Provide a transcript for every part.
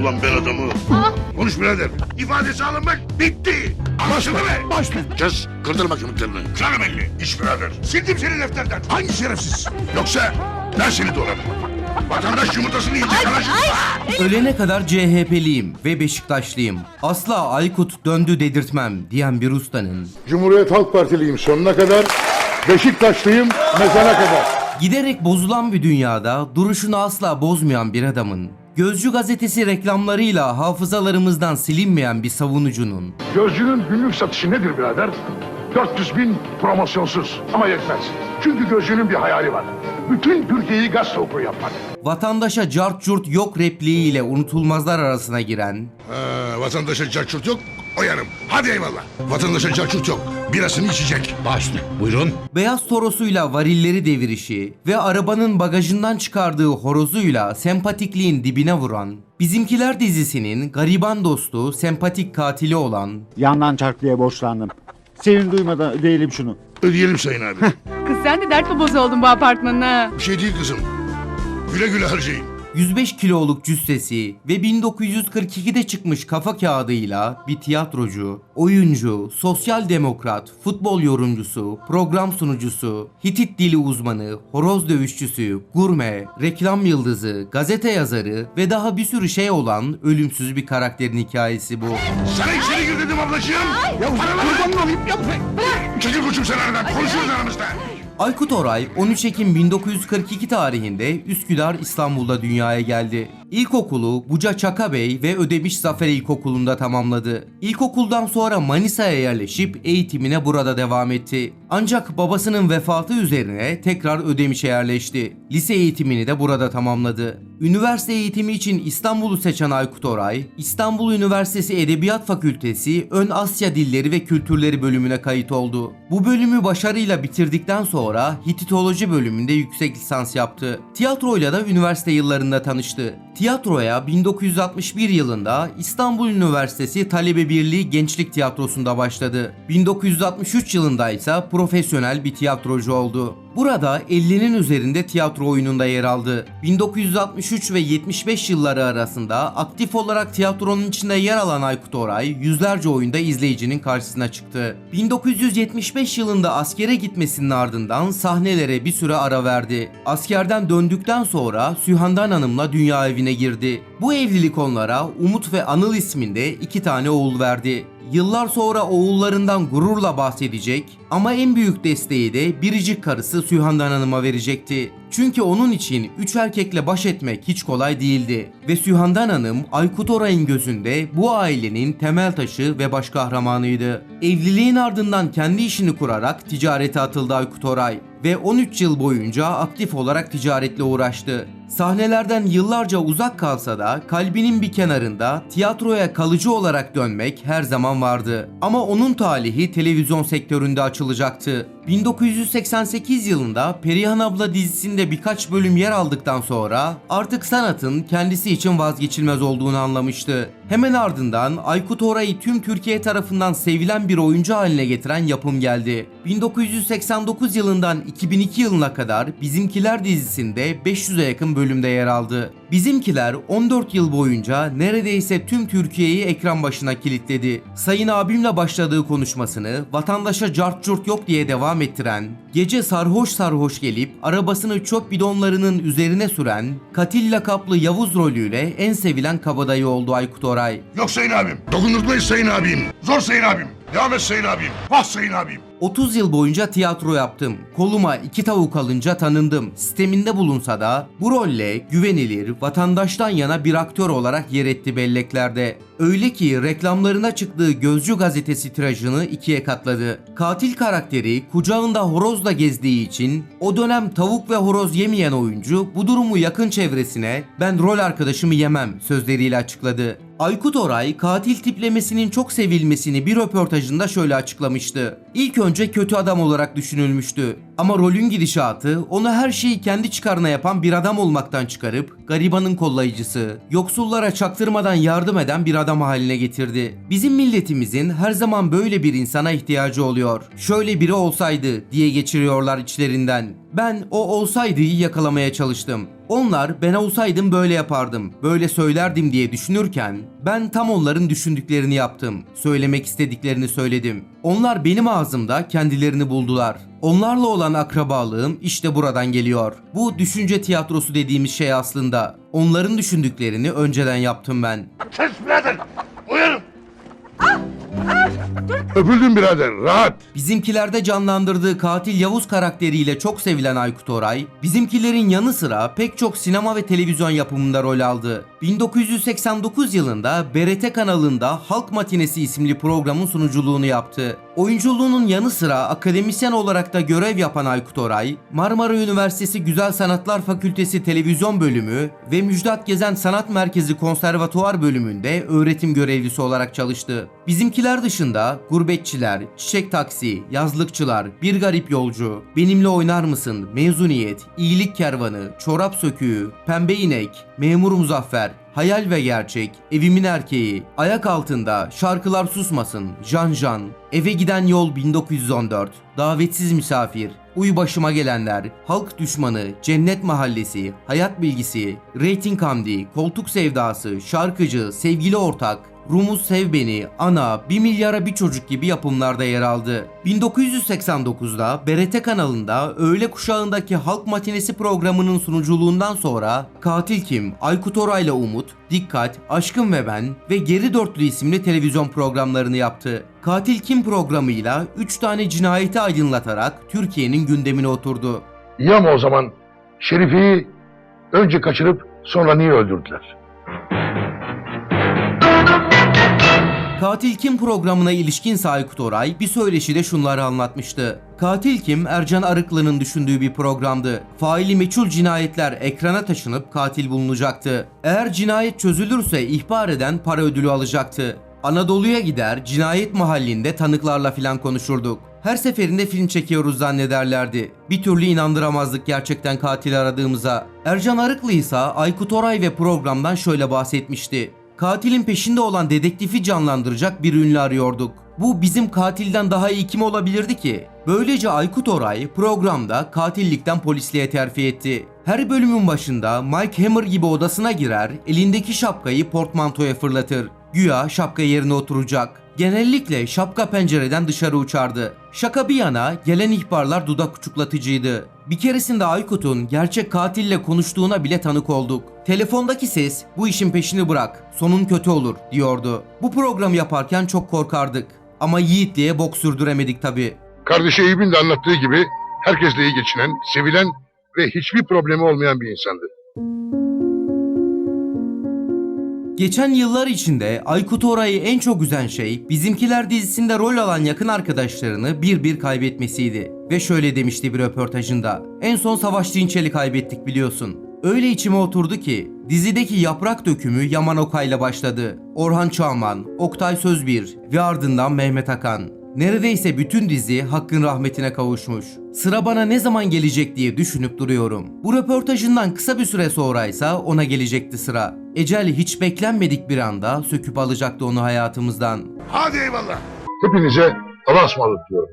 Ulan ben adamı... Konuş birader. İfadesi alınmak bitti. Anlaşıldı mı? Başla. Kes, kırdırma kemiklerini. Kırarım elini. İş birader. Sildim seni defterden. Hangi şerefsiz? Yoksa ben seni doğrarım. Vatandaş yumurtasını yiyecek anlaşıldı? Ölene kadar CHP'liyim ve Beşiktaşlıyım. Asla Aykut döndü dedirtmem diyen bir ustanın Cumhuriyet Halk Partiliyim sonuna kadar. Beşiktaşlıyım mezara kadar. Giderek bozulan bir dünyada duruşunu asla bozmayan bir adamın, Gözcü gazetesi reklamlarıyla hafızalarımızdan silinmeyen bir savunucunun, Gözcünün günlük satışı nedir birader? 400 bin promosyonsuz ama yetmez. Çünkü Gözcünün bir hayali var. Bütün Türkiye'yi gazete okuru yapmak. vatandaşa cart curt yok repliğiyle unutulmazlar arasına giren, Ha, vatandaşa carçurt yok, o yanım. Hadi eyvallah. Vatandaşa carçurt yok. Birasını içecek. Başla. Buyurun. beyaz torosuyla varilleri devirişi ve arabanın bagajından çıkardığı horozuyla sempatikliğin dibine vuran, Bizimkiler dizisinin gariban dostu, sempatik katili olan, Yandan çarklıya borçlandım. Senin duymadan ödeyelim şunu. Ödeyelim sayın abi. Kız sen de dert babası oldun bu apartmanın ha. Bir şey değil kızım. Güle güle harcayın. 105 kiloluk cüssesi ve 1942'de çıkmış kafa kağıdıyla bir tiyatrocu, oyuncu, sosyal demokrat, futbol yorumcusu, program sunucusu, Hitit dili uzmanı, horoz dövüşçüsü, gurme, reklam yıldızı, gazete yazarı ve daha bir sürü şey olan ölümsüz bir karakterin hikayesi bu. Sana içeri gir dedim ablacığım. Ya kurbanın olayım yapma. Çekil koçum sen aradan. Konuşuruz aramızda. Aykut Oray 13 Ekim 1942 tarihinde Üsküdar İstanbul'da dünyaya geldi. İlkokulu Buca Çakabey ve Ödemiş Zafer İlkokulu'nda tamamladı. İlkokuldan sonra Manisa'ya yerleşip eğitimine burada devam etti. Ancak babasının vefatı üzerine tekrar Ödemiş'e yerleşti. Lise eğitimini de burada tamamladı. Üniversite eğitimi için İstanbul'u seçen Aykut Oray, İstanbul Üniversitesi Edebiyat Fakültesi Ön Asya Dilleri ve Kültürleri bölümüne kayıt oldu. Bu bölümü başarıyla bitirdikten sonra Hititoloji bölümünde yüksek lisans yaptı. Tiyatroyla da üniversite yıllarında tanıştı. Tiyatroya 1961 yılında İstanbul Üniversitesi Talebe Birliği Gençlik Tiyatrosu'nda başladı. 1963 yılında ise profesyonel bir tiyatrocu oldu. Burada 50'nin üzerinde tiyatro oyununda yer aldı. 1963 ve 75 yılları arasında aktif olarak tiyatronun içinde yer alan Aykut Oray yüzlerce oyunda izleyicinin karşısına çıktı. 1975 yılında askere gitmesinin ardından sahnelere bir süre ara verdi. Askerden döndükten sonra Sühandan Hanım'la dünya evine girdi. Bu evlilik onlara Umut ve Anıl isminde iki tane oğul verdi. Yıllar sonra oğullarından gururla bahsedecek ama en büyük desteği de biricik karısı Sühandan Hanım'a verecekti. Çünkü onun için üç erkekle baş etmek hiç kolay değildi. Ve Sühandan Hanım Aykut Oray'ın gözünde bu ailenin temel taşı ve baş kahramanıydı. Evliliğin ardından kendi işini kurarak ticarete atıldı Aykut Oray ve 13 yıl boyunca aktif olarak ticaretle uğraştı. Sahnelerden yıllarca uzak kalsa da kalbinin bir kenarında tiyatroya kalıcı olarak dönmek her zaman vardı. Ama onun talihi televizyon sektöründe açılacaktı. 1988 yılında Perihan Abla dizisinde birkaç bölüm yer aldıktan sonra artık sanatın kendisi için vazgeçilmez olduğunu anlamıştı. Hemen ardından Aykut Oray'ı tüm Türkiye tarafından sevilen bir oyuncu haline getiren yapım geldi. 1989 yılından 2002 yılına kadar Bizimkiler dizisinde 500'e yakın bölümde yer aldı. Bizimkiler 14 yıl boyunca neredeyse tüm Türkiye'yi ekran başına kilitledi. Sayın abimle başladığı konuşmasını vatandaşa cart yok diye devam ettiren, gece sarhoş sarhoş gelip arabasını çöp bidonlarının üzerine süren, katil lakaplı Yavuz rolüyle en sevilen kabadayı oldu Aykut Oray. Yok sayın abim. Dokundurtmayız sayın abim. Zor sayın abim. Devam et sayın abim. Bas sayın abim. 30 yıl boyunca tiyatro yaptım. Koluma iki tavuk alınca tanındım. Sisteminde bulunsa da bu rolle güvenilir, vatandaştan yana bir aktör olarak yer etti belleklerde. Öyle ki reklamlarına çıktığı Gözcü gazetesi tirajını ikiye katladı. Katil karakteri kucağında horozla gezdiği için o dönem tavuk ve horoz yemeyen oyuncu bu durumu yakın çevresine ben rol arkadaşımı yemem sözleriyle açıkladı. Aykut Oray katil tiplemesinin çok sevilmesini bir röportajında şöyle açıklamıştı. İlk önce kötü adam olarak düşünülmüştü. Ama rolün gidişatı onu her şeyi kendi çıkarına yapan bir adam olmaktan çıkarıp garibanın kollayıcısı, yoksullara çaktırmadan yardım eden bir adam haline getirdi. Bizim milletimizin her zaman böyle bir insana ihtiyacı oluyor. Şöyle biri olsaydı diye geçiriyorlar içlerinden. Ben o olsaydıyı yakalamaya çalıştım. Onlar ben olsaydım böyle yapardım, böyle söylerdim diye düşünürken ben tam onların düşündüklerini yaptım. Söylemek istediklerini söyledim. Onlar benim ağzımda kendilerini buldular. Onlarla olan akrabalığım işte buradan geliyor. Bu düşünce tiyatrosu dediğimiz şey aslında. Onların düşündüklerini önceden yaptım ben. Ses birader. Öpüldün birader. Rahat. Bizimkilerde canlandırdığı katil Yavuz karakteriyle çok sevilen Aykut Oray, bizimkilerin yanı sıra pek çok sinema ve televizyon yapımında rol aldı. 1989 yılında BRT kanalında Halk Matinesi isimli programın sunuculuğunu yaptı. Oyunculuğunun yanı sıra akademisyen olarak da görev yapan Aykut Oray, Marmara Üniversitesi Güzel Sanatlar Fakültesi Televizyon Bölümü ve Müjdat Gezen Sanat Merkezi Konservatuvar bölümünde öğretim görevlisi olarak çalıştı. Bizimkiler dışında Gurbetçiler, Çiçek Taksi, Yazlıkçılar, Bir Garip Yolcu, Benimle Oynar Mısın, Mezuniyet, İyilik Kervanı, Çorap Söküğü, Pembe İnek, Memur Muzaffer, Hayal ve Gerçek, Evimin Erkeği, Ayak Altında, Şarkılar Susmasın, Jan Jan, Eve Giden Yol 1914, Davetsiz Misafir, Uy Başıma Gelenler, Halk Düşmanı, Cennet Mahallesi, Hayat Bilgisi, Rating Hamdi, Koltuk Sevdası, Şarkıcı, Sevgili Ortak, Rumuz Sev Beni, Ana, 1 milyara bir çocuk gibi yapımlarda yer aldı. 1989'da BRT kanalında öğle kuşağındaki Halk Matinesi programının sunuculuğundan sonra Katil Kim, Aykut Oray'la Umut, Dikkat, Aşkım ve Ben ve Geri Dörtlü isimli televizyon programlarını yaptı. Katil Kim programıyla 3 tane cinayeti aydınlatarak Türkiye'nin gündemine oturdu. İyi ama o zaman Şerife'yi önce kaçırıp sonra niye öldürdüler? Katil Kim programına ilişkin Aykut Oray bir söyleşide şunları anlatmıştı. Katil Kim Ercan Arıklı'nın düşündüğü bir programdı. Faili meçhul cinayetler ekrana taşınıp katil bulunacaktı. Eğer cinayet çözülürse ihbar eden para ödülü alacaktı. Anadolu'ya gider, cinayet mahallinde tanıklarla filan konuşurduk. Her seferinde film çekiyoruz zannederlerdi. Bir türlü inandıramazdık gerçekten katil aradığımıza. Ercan Arıklı ise Aykut Oray ve programdan şöyle bahsetmişti. Katilin peşinde olan dedektifi canlandıracak bir ünlü arıyorduk. Bu bizim katilden daha iyi kim olabilirdi ki? Böylece Aykut Oray programda katillikten polisliğe terfi etti. Her bölümün başında Mike Hammer gibi odasına girer, elindeki şapkayı portmantoya fırlatır. Güya şapka yerine oturacak. Genellikle şapka pencereden dışarı uçardı. Şaka bir yana gelen ihbarlar dudak uçuklatıcıydı. Bir keresinde Aykut'un gerçek katille konuştuğuna bile tanık olduk. Telefondaki ses bu işin peşini bırak, sonun kötü olur diyordu. Bu programı yaparken çok korkardık. Ama Yiğitliğe bok sürdüremedik tabi. Kardeşi Eyüp'ün de anlattığı gibi herkesle iyi geçinen, sevilen ve hiçbir problemi olmayan bir insandı. Geçen yıllar içinde Aykut Oray'ı en çok üzen şey Bizimkiler dizisinde rol alan yakın arkadaşlarını bir bir kaybetmesiydi. Ve şöyle demişti bir röportajında. En son Savaş Dinçel'i kaybettik biliyorsun. Öyle içime oturdu ki dizideki yaprak dökümü Yaman Okay'la başladı. Orhan Çağman, Oktay Sözbir ve ardından Mehmet Akan. Neredeyse bütün dizi hakkın rahmetine kavuşmuş. Sıra bana ne zaman gelecek diye düşünüp duruyorum. Bu röportajından kısa bir süre sonraysa ona gelecekti sıra. Ecel hiç beklenmedik bir anda söküp alacaktı onu hayatımızdan. Hadi eyvallah. Hepinize Allah'a ısmarladık diyorum.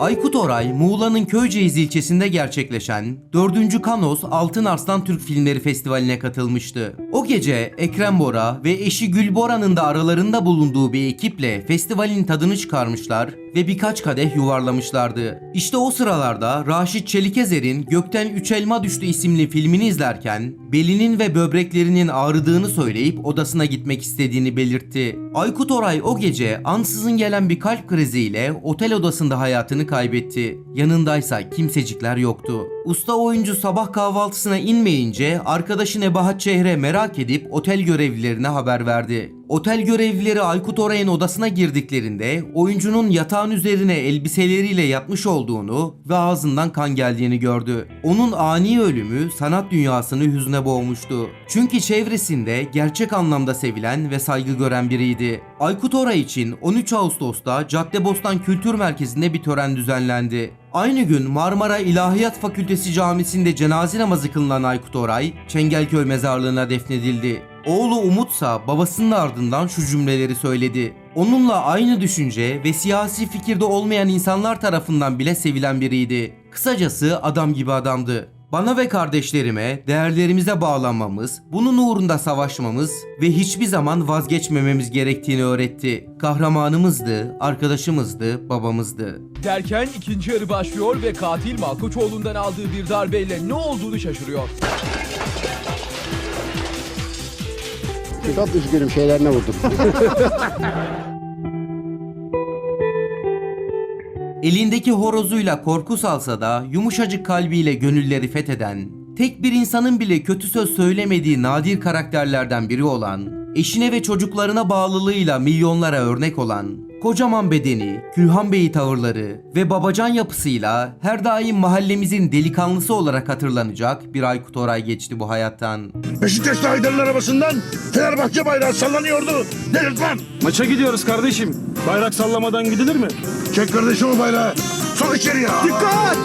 Aykut Oray, Muğla'nın Köyceğiz ilçesinde gerçekleşen 4. Kanos Altın Arslan Türk Filmleri Festivali'ne katılmıştı. O gece Ekrem Bora ve eşi Gül Bora'nın da aralarında bulunduğu bir ekiple festivalin tadını çıkarmışlar ve birkaç kadeh yuvarlamışlardı. İşte o sıralarda Raşit Çelikezer'in Gökten Üç Elma Düştü isimli filmini izlerken belinin ve böbreklerinin ağrıdığını söyleyip odasına gitmek istediğini belirtti. Aykut Oray o gece ansızın gelen bir kalp kriziyle otel odasında hayatını kaybetti. Yanındaysa kimsecikler yoktu. Usta oyuncu sabah kahvaltısına inmeyince arkadaşı Nebahat Çehre merak edip otel görevlilerine haber verdi. Otel görevlileri Aykut Oray'ın odasına girdiklerinde oyuncunun yatağın üzerine elbiseleriyle yatmış olduğunu ve ağzından kan geldiğini gördü. Onun ani ölümü sanat dünyasını hüzne boğmuştu. Çünkü çevresinde gerçek anlamda sevilen ve saygı gören biriydi. Aykut Oray için 13 Ağustos'ta Caddebostan Kültür Merkezi'nde bir tören düzenlendi. Aynı gün Marmara İlahiyat Fakültesi Camisi'nde cenaze namazı kılınan Aykut Oray, Çengelköy mezarlığına defnedildi. Oğlu Umutsa babasının ardından şu cümleleri söyledi. Onunla aynı düşünce ve siyasi fikirde olmayan insanlar tarafından bile sevilen biriydi. Kısacası adam gibi adamdı. Bana ve kardeşlerime değerlerimize bağlanmamız, bunun uğrunda savaşmamız ve hiçbir zaman vazgeçmememiz gerektiğini öğretti. Kahramanımızdı, arkadaşımızdı, babamızdı. Derken ikinci yarı başlıyor ve katil Malkoçoğlu'ndan aldığı bir darbeyle ne olduğunu şaşırıyor. Çok üzgünüm şeylerine vurdum. Elindeki horozuyla korku salsa da yumuşacık kalbiyle gönülleri fetheden, tek bir insanın bile kötü söz söylemediği nadir karakterlerden biri olan, eşine ve çocuklarına bağlılığıyla milyonlara örnek olan, kocaman bedeni, Külhan Bey tavırları ve babacan yapısıyla her daim mahallemizin delikanlısı olarak hatırlanacak bir Aykut Oray geçti bu hayattan. Beşiktaş'ta Haydar'ın arabasından Fenerbahçe bayrağı sallanıyordu. Delirtmem. Maça gidiyoruz kardeşim. Bayrak sallamadan gidilir mi? Çek kardeşim o bayrağı. Sok içeri ya. Dikkat!